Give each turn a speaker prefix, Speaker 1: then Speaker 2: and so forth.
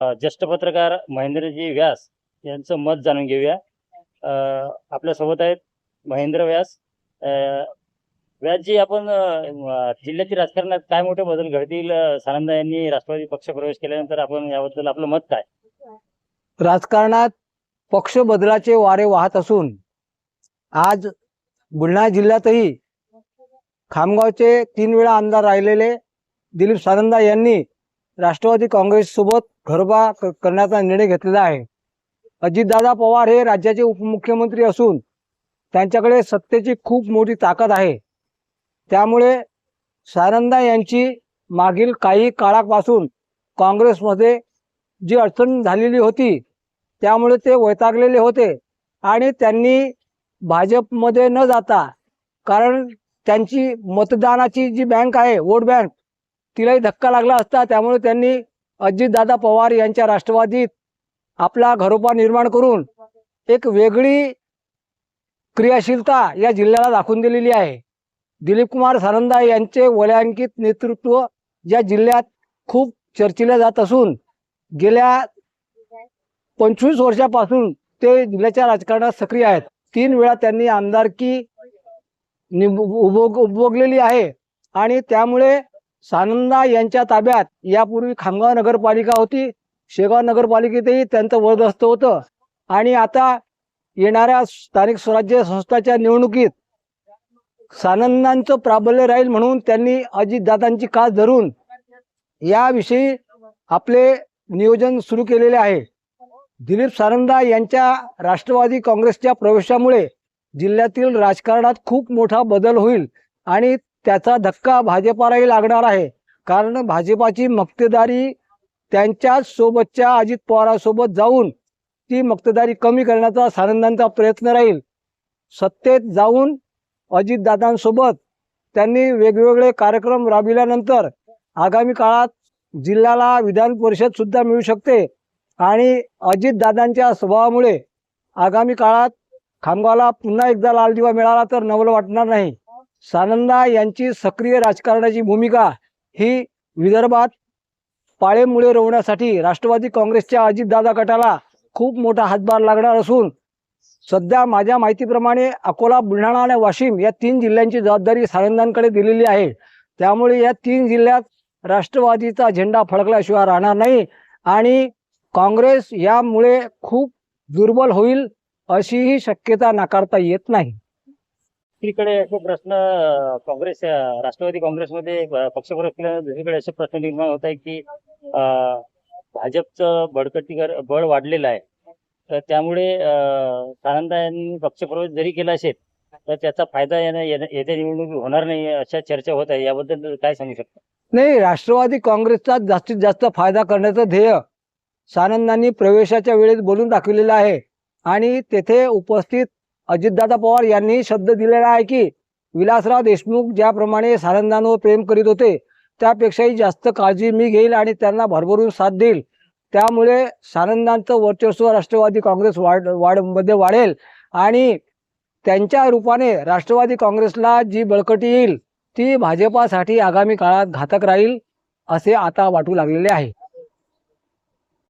Speaker 1: ज्येष्ठ पत्रकार महेंद्रजी व्यास यांचं मत जाणून घेऊया. आपल्या आपल्यासोबत आहेत महेंद्र व्यास. व्यासजी आपण अ, जिल्ह्यातील राजकारणात काय मोठे बदल घडतील? अ, सानंद यांनी राष्ट्रवादी पक्ष प्रवेश केल्यानंतर आपण याबद्दल आपलं मत काय?
Speaker 2: राजकारणात पक्ष बदलाचे वारे वाहत असून आज बुलढाणा जिल्ह्यातही खामगावचे तीन वेळा आमदार राहिलेले दिलीप सानंदा यांनी राष्ट्रवादी काँग्रेस सोबत घरोबा क- करण्याचा निर्णय घेतलेला आहे. अजितदादा पवार हे राज्याचे उपमुख्यमंत्री असून त्यांच्याकडे सत्तेची खूप मोठी ताकद आहे. त्यामुळे सारंदा यांची मागील काही काळापासून काँग्रेसमध्ये जी अडचण झालेली होती त्यामुळे ते वैतागलेले होते आणि त्यांनी भाजपमध्ये न जाता कारण त्यांची मतदानाची जी बँक आहे वोट बँक तिलाही धक्का लागला असता त्यामुळे त्यांनी अजितदादा पवार यांच्या राष्ट्रवादीत आपला घरोबा निर्माण करून एक वेगळी क्रियाशीलता या जिल्ह्याला दाखवून दिलेली आहे. दिलीपकुमार सानंदा यांचे वलयांकित नेतृत्व या जिल्ह्यात खूप चर्चिले जात असून गेल्या पंचवीस वर्षापासून ते जिल्ह्याच्या राजकारणात सक्रिय आहेत. तीन वेळा त्यांनी आमदारकी निभ- उपभोगलेली आहे आणि त्यामुळे सानंदा यांच्या ताब्यात यापूर्वी खामगाव नगरपालिका होती. शेगाव नगरपालिकेतही त्यांचं वर्दस्त होतं. आणि आता येणाऱ्या स्थानिक स्वराज्य संस्थाच्या निवडणुकीत सानंदांचं प्राबल्य राहील म्हणून त्यांनी अजितदादांची कास धरून याविषयी आपले नियोजन सुरू केलेले आहे. दिलीप सानंदा यांच्या राष्ट्रवादी काँग्रेसच्या प्रवेशामुळे जिल्ह्यातील राजकारणात खूप मोठा बदल होईल आणि त्याचा धक्का भाजपालाही लागणार आहे. कारण भाजपाची मक्तेदारी त्यांच्या सोबतच्या अजित पवारांसोबत जाऊन ती मक्तेदारी कमी करण्याचा सानंदांचा प्रयत्न राहील. सत्तेत जाऊन अजितदादांसोबत त्यांनी वेगवेगळे कार्यक्रम राबविल्यानंतर आगामी काळात जिल्ह्याला विधान परिषद सुद्धा मिळू शकते आणि अजितदादांच्या स्वभावामुळे आगामी काळात खामगावला पुन्हा एकदा लाल दिवा मिळाला तर नवल वाटणार नाही. सानंदा यांची सक्रिय राजकारणाची भूमिका ही विदर्भात पाळेमुळे रोवण्यासाठी राष्ट्रवादी काँग्रेसच्या अजितदादा गटाला खूप मोठा हातभार लागणार असून सध्या माझ्या माहितीप्रमाणे अकोला बुलढाणा आणि वाशिम या तीन जिल्ह्यांची जबाबदारी सानंदांकडे दिलेली आहे. त्यामुळे या तीन जिल्ह्यात राष्ट्रवादीचा झेंडा फडकल्याशिवाय राहणार नाही आणि काँग्रेस यामुळे खूप दुर्बल होईल अशीही शक्यता नाकारता येत नाही.
Speaker 1: दुसरीकडे असे प्रश्न काँग्रेस राष्ट्रवादी काँग्रेसमध्ये अ, पक्षप्रवेश केल्यानंतर दुसरीकडे असे प्रश्न निर्माण होत आहे की भाजपचं बळकटीकर बळ वाढलेलं आहे. तर त्यामुळे अ, सानंदा यांनी पक्षप्रवेश जरी केला असेल तर त्याचा फायदा येत्या निवडणूक होणार नाही अशा चर्चा होत आहे. याबद्दल काय सांगू शकता?
Speaker 2: नाही राष्ट्रवादी काँग्रेसचा जास्तीत जास्त फायदा करण्याचं ध्येय सानंदांनी प्रवेशाच्या वेळेस बोलून दाखवलेलं आहे. आणि तेथे उपस्थित अजितदादा पवार यांनी शब्द दिलेला आहे की विलासराव देशमुख ज्याप्रमाणे सारंदांवर प्रेम करीत होते त्यापेक्षाही जास्त काळजी मी घेईल आणि त्यांना भरभरून साथ देईल. त्यामुळे सारंदांचं वर्चस्व राष्ट्रवादी काँग्रेस वाढ वाढमध्ये वाढेल आणि त्यांच्या रूपाने राष्ट्रवादी काँग्रेसला जी बळकटी येईल ती भाजपासाठी आगामी काळात घातक राहील असे आता वाटू लागलेले आहे.